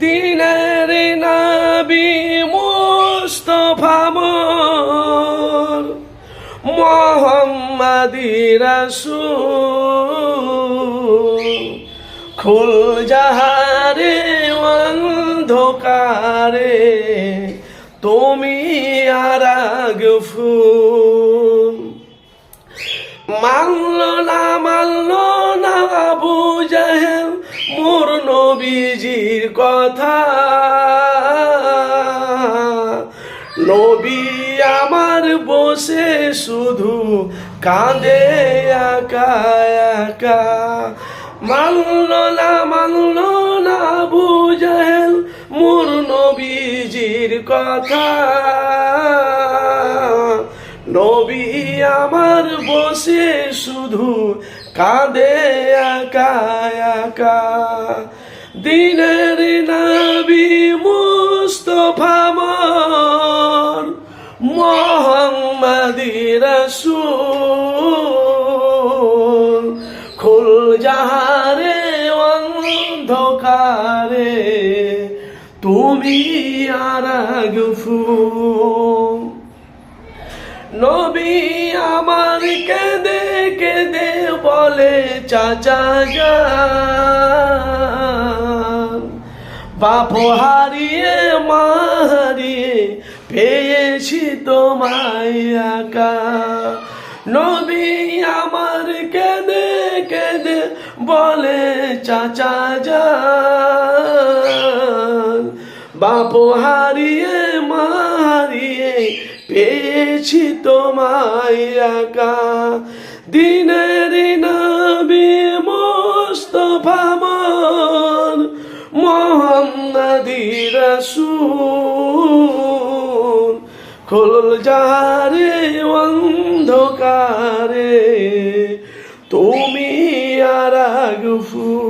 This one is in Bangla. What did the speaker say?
দিনের নাবি মুস্তফা মোর মোহাম্মদি রাসূল। খুল যাহারে অন্ধকারে তুমি আর ফুল। মানল নবীজির কথা। নবী আমার বসে শুধু কাঁদে একা একা। মানল না মানল না জাহেল মোর নবীজির কথা। নবী আমার বসে শুধু কাঁদে একা একা। দিনের নবী মুস্তফা মন মোহাম্মদি রসুল। খুল যাহারে অন্ধকারে, তুমি আর ফুল নবী আমার কেঁদে কেঁদে বলে চাচা যান বাপ হারিয়ে, মা হারিয়ে পেয়েছি তোমায় একা। নবী আমার কেঁদে কেঁদে বলে, চাচা যান। বাপ হারিয়ে, মা হারিয়ে পেয়েছি তোমায় একা। দিনের নবী মোস্তফা রসুল খোল যারে অন্ধকারে তুমি আর ফুল